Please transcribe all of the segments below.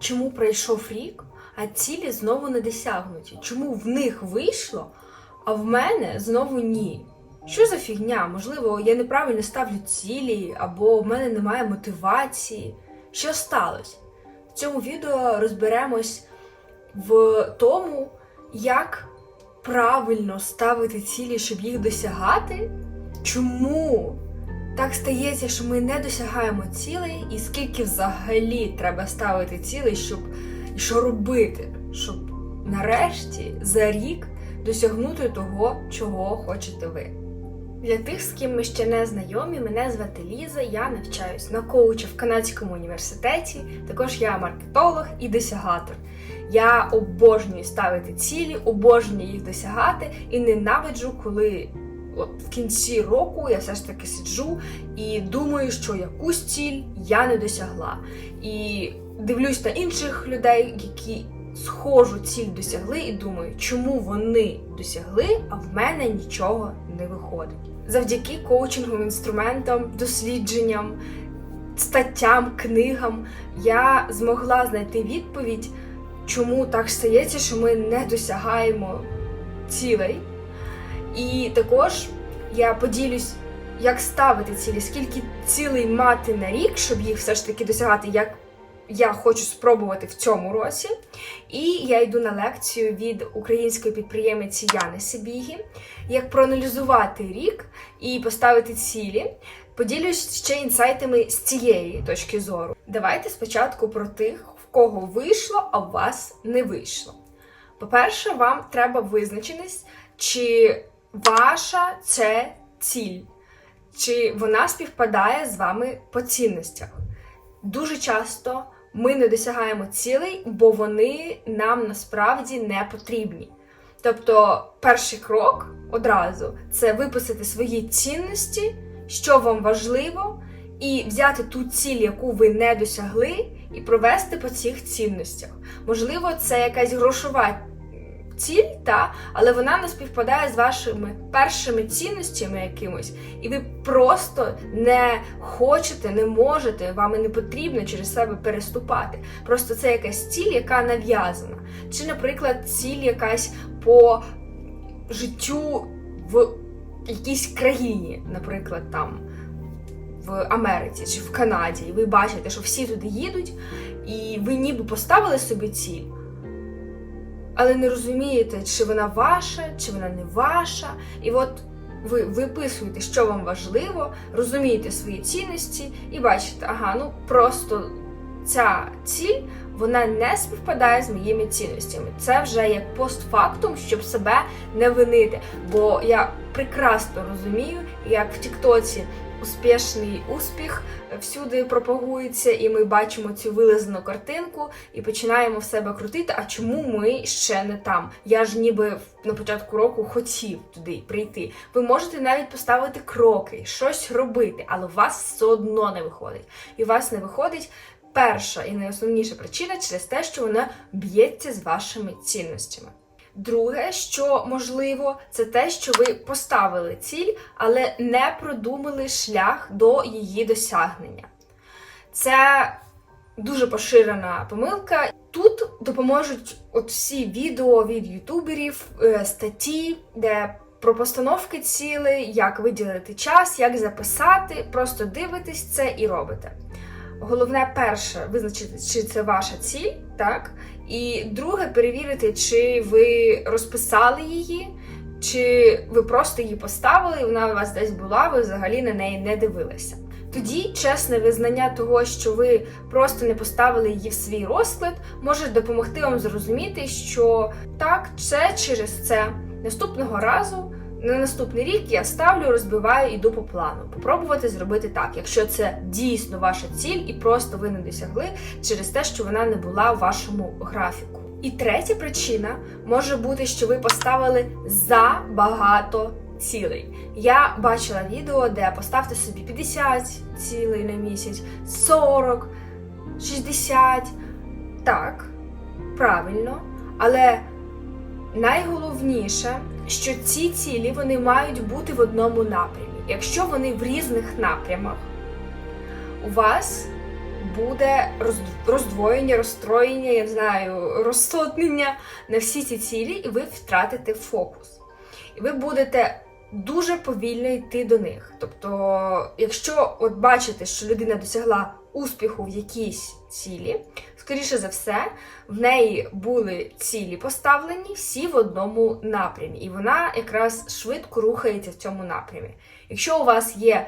чому пройшов рік, а цілі знову не досягнуті? Чому в них вийшло, а в мене знову ні? Що за фігня? Можливо, я неправильно ставлю цілі, або в мене немає мотивації. Що сталося? В цьому відео розберемось в тому, як правильно ставити цілі, щоб їх досягати. Чому так стається, що ми не досягаємо цілей, і скільки взагалі треба ставити цілей, щоб і що робити, щоб нарешті за рік досягнути того, чого хочете ви. Для тих, з ким ми ще не знайомі, мене звати Ліза, я навчаюсь на коуча в канадському університеті. Також я маркетолог і досягатор. Я обожнюю ставити цілі, обожнюю їх досягати і ненавиджу, коли от в кінці року я все ж таки сиджу і думаю, що якусь ціль я не досягла. І дивлюсь на інших людей, які схожу ціль досягли, і думаю, чому вони досягли, а в мене нічого не виходить. Завдяки коучинговим інструментам, дослідженням, статтям, книгам я змогла знайти відповідь, чому так стається, що ми не досягаємо цілей. І також я поділюсь, як ставити цілі, скільки цілей мати на рік, щоб їх все ж таки досягати, як я хочу спробувати в цьому році. І я йду на лекцію від української підприємиці Яни Сибігі, як проаналізувати рік і поставити цілі. Поділюсь ще інсайтами з цієї точки зору. Давайте спочатку про тих, в кого вийшло, а в вас не вийшло. По-перше, вам треба визначитись, чи ваша це ціль, чи вона співпадає з вами по цінностях. Дуже часто ми не досягаємо цілей, бо вони нам насправді не потрібні. Тобто, перший крок одразу це виписати свої цінності, що вам важливо, і взяти ту ціль, яку ви не досягли, і провести по цих цінностях. Можливо, це якась грошова ціль, та, але вона не співпадає з вашими першими цінностями якимось, і ви просто не хочете, не можете, вам і не потрібно через себе переступати. Просто це якась ціль, яка нав'язана. Чи, наприклад, ціль якась по життю в якійсь країні, наприклад, там. В Америці чи в Канаді, і ви бачите, що всі туди їдуть, і ви ніби поставили собі ціль, але не розумієте, чи вона ваша, чи вона не ваша. І от ви виписуєте, що вам важливо, розумієте свої цінності і бачите, ага, ну просто ця ціль вона не співпадає з моїми цінностями. Це вже як постфактум, щоб себе не винити. Бо я прекрасно розумію, як в Тіктоці успішний успіх всюди пропагується, і ми бачимо цю вилизану картинку і починаємо в себе крутити. А чому ми ще не там? Я ж ніби на початку року хотів туди прийти. Ви можете навіть поставити кроки, щось робити, але у вас все одно не виходить. І у вас не виходить. Перша і найосновніша причина через те, що вона б'ється з вашими цінностями. Друге, що можливо, це те, що ви поставили ціль, але не продумали шлях до її досягнення. Це дуже поширена помилка. Тут допоможуть от всі відео від ютуберів, е, статті, де про постановки цілей, як виділити час, як записати, просто дивитесь це і робите. Головне, перше, визначити, чи це ваша ціль, так? І друге, перевірити, чи ви розписали її, чи ви просто її поставили, і вона у вас десь була, ви взагалі на неї не дивилися. Тоді чесне визнання того, що ви просто не поставили її в свій розклад, може допомогти вам зрозуміти, що так, це через це наступного разу. На наступний рік я ставлю, розбиваю, іду по плану. Попробувати зробити так, якщо це дійсно ваша ціль, і просто ви не досягли через те, що вона не була в вашому графіку. І третя причина може бути, що ви поставили за багато цілей. Я бачила відео, де поставте собі 50 цілей на місяць, 40, 60. Так, правильно, але найголовніше що ці цілі вони мають бути в одному напрямі. Якщо вони в різних напрямах, у вас буде роз- роздвоєння, розстроєння, я не знаю, розсотнення на всі ці цілі, і ви втратите фокус. І ви будете дуже повільно йти до них. Тобто, якщо от бачите, що людина досягла успіху в якійсь цілі, скоріше за все, в неї були цілі поставлені всі в одному напрямі, і вона якраз швидко рухається в цьому напрямі. Якщо у вас є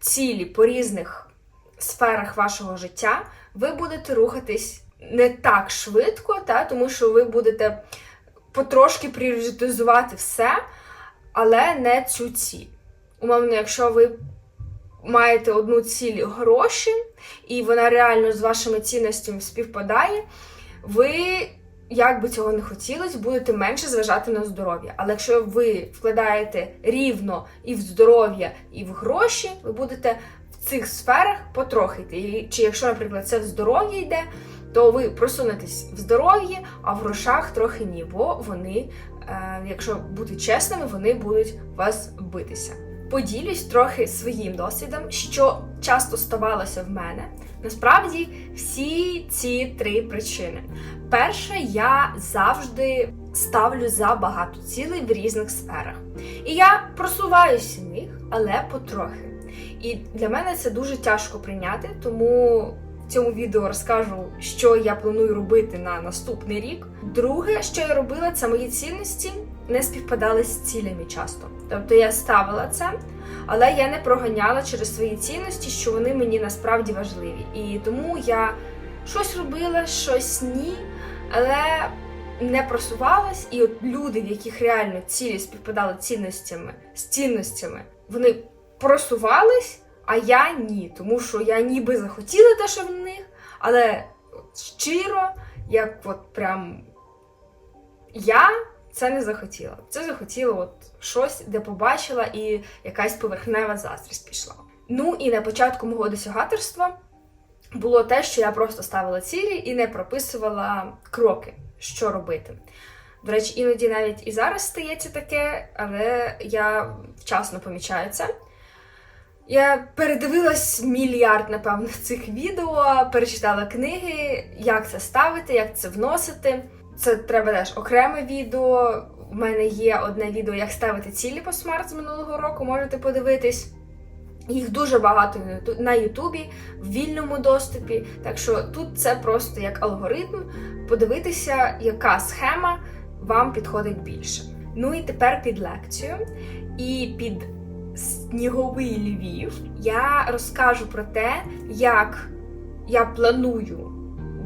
цілі по різних сферах вашого життя, ви будете рухатись не так швидко, та, тому що ви будете потрошки пріоритизувати все, але не цю ціль. Умовно, якщо ви маєте одну ціль гроші, і вона реально з вашими цінностями співпадає, ви, як би цього не хотілося, будете менше зважати на здоров'я. Але якщо ви вкладаєте рівно і в здоров'я, і в гроші, ви будете в цих сферах потрохи Чи якщо, наприклад, це в здоров'я йде, то ви просунетесь в здоров'ї, а в грошах трохи ні, бо вони, е, якщо бути чесними, вони будуть вас битися. Поділюсь трохи своїм досвідом, що часто ставалося в мене. Насправді, всі ці три причини. Перше, я завжди ставлю за багато цілей в різних сферах. І я просуваюся в них, але потрохи. І для мене це дуже тяжко прийняти, тому в цьому відео розкажу, що я планую робити на наступний рік. Друге, що я робила, це мої цінності не співпадали з цілями часто. Тобто я ставила це, але я не проганяла через свої цінності, що вони мені насправді важливі. І тому я щось робила, щось ні, але не просувалась. І от люди, в яких реально цілі співпадали цінностями з цінностями, вони просувались, а я ні. Тому що я ніби захотіла те, що в них, але щиро, як от прям я це не захотіла. Це захотіла от щось, де побачила, і якась поверхнева заздрість пішла. Ну і на початку мого досягаторства було те, що я просто ставила цілі і не прописувала кроки, що робити. До речі, іноді навіть і зараз стається таке, але я вчасно помічаю це. Я передивилась мільярд, напевно, цих відео, перечитала книги, як це ставити, як це вносити. Це треба теж окреме відео. У мене є одне відео, як ставити цілі по смарт з минулого року, можете подивитись. Їх дуже багато на Ютубі, в вільному доступі. Так що тут це просто як алгоритм, подивитися, яка схема вам підходить більше. Ну і тепер під лекцію. І під сніговий Львів я розкажу про те, як я планую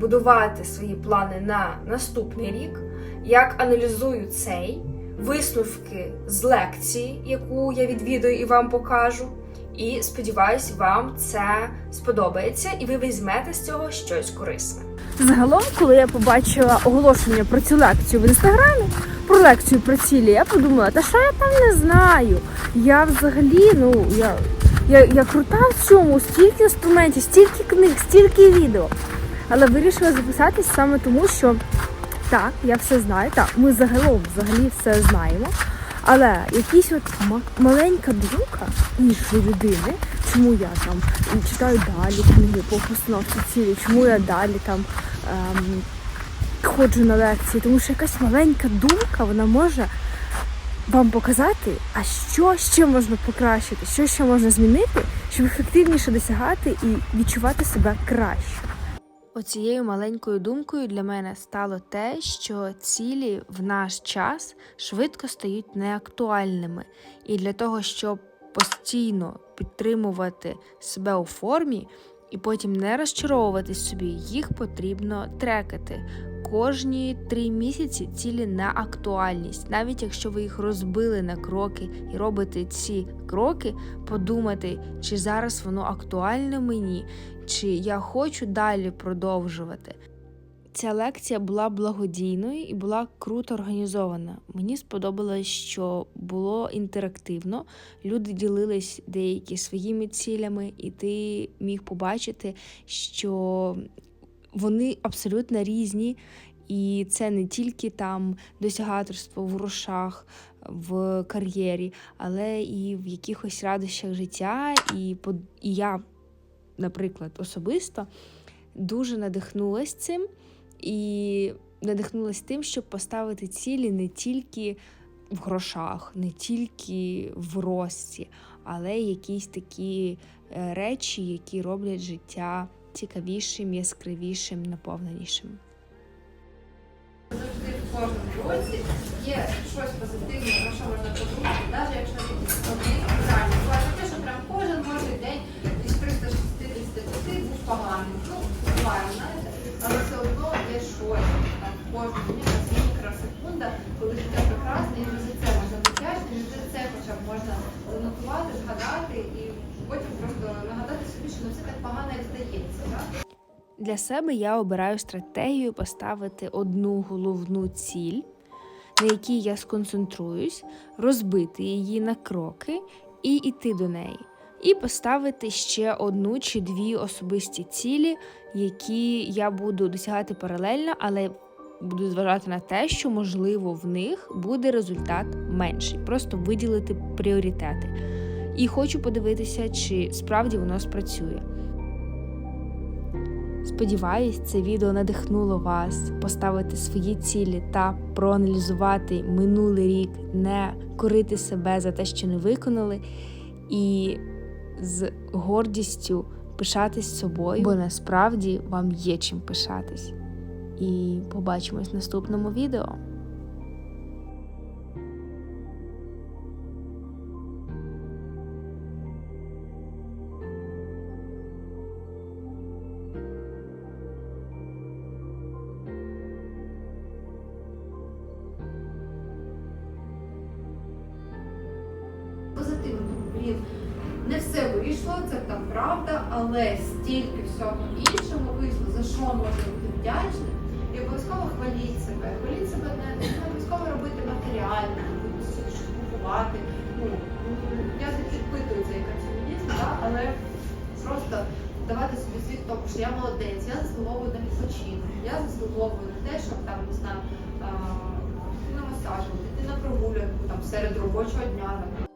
будувати свої плани на наступний рік, як аналізую цей, висновки з лекції, яку я відвідую і вам покажу. І сподіваюсь, вам це сподобається, і ви візьмете з цього щось корисне. Загалом, коли я побачила оголошення про цю лекцію в інстаграмі, про лекцію про цілі, я подумала, та що я там не знаю. Я взагалі, ну я, я, я крута в цьому, стільки інструментів, стільки книг, стільки відео. Але вирішила записатись саме тому, що так, я все знаю, так, ми загалом взагалі все знаємо. Але якась от ма- маленька думка іншої людини, чому я там читаю далі книги по постановці цілі, чому я далі там ем, ходжу на лекції, тому що якась маленька думка вона може вам показати, а що ще можна покращити, що ще можна змінити, щоб ефективніше досягати і відчувати себе краще. Оцією маленькою думкою для мене стало те, що цілі в наш час швидко стають неактуальними, і для того, щоб постійно підтримувати себе у формі і потім не розчаровуватись собі, їх потрібно трекати. Кожні три місяці цілі на актуальність, навіть якщо ви їх розбили на кроки і робите ці кроки, подумати, чи зараз воно актуальне мені, чи я хочу далі продовжувати. Ця лекція була благодійною і була круто організована. Мені сподобалось, що було інтерактивно. Люди ділились деякі своїми цілями, і ти міг побачити, що вони абсолютно різні, і це не тільки там досягаторство в грошах, в кар'єрі, але і в якихось радощах життя. І, і я, наприклад, особисто дуже надихнулась цим і надихнулась тим, щоб поставити цілі не тільки в грошах, не тільки в рості, але якісь такі е, речі, які роблять життя цікавішим, яскравішим, наповненішим. завжди в кожному році є щось позитивне, про що можна подумати, навіть якщо один реально буває таке, що прям кожен може день із 365 був поганий. Ну, буває, знаєте, але все одно є щось в дні, мікросекунда, коли життя прекрасне, і вже за це можна вдячити, і за це хоча б можна занотувати, згадати і потім просто нагадати собі, що не все так погано, як здається. Так? Для себе я обираю стратегію поставити одну головну ціль, на якій я сконцентруюсь, розбити її на кроки і йти до неї. І поставити ще одну чи дві особисті цілі, які я буду досягати паралельно, але буду зважати на те, що можливо в них буде результат менший. Просто виділити пріоритети. І хочу подивитися, чи справді воно спрацює. Сподіваюсь, це відео надихнуло вас поставити свої цілі та проаналізувати минулий рік, не корити себе за те, що не виконали, і з гордістю пишатись собою, бо насправді вам є чим пишатись. І побачимось в наступному відео. Не все вийшло, це там правда, але стільки всього іншого вийшло, за що можна бути вдячним. І обов'язково хваліть себе. Хваліть себе не, не обов'язково робити матеріально, щось купувати. Ну, я не підпитую цей консумінізм, да, але просто давати собі світ тому, що я молодець, я заслуговую на відпочинок, я заслуговую на те, щоб там не знаю. на масажу, піти на прогулянку там серед робочого дня, там,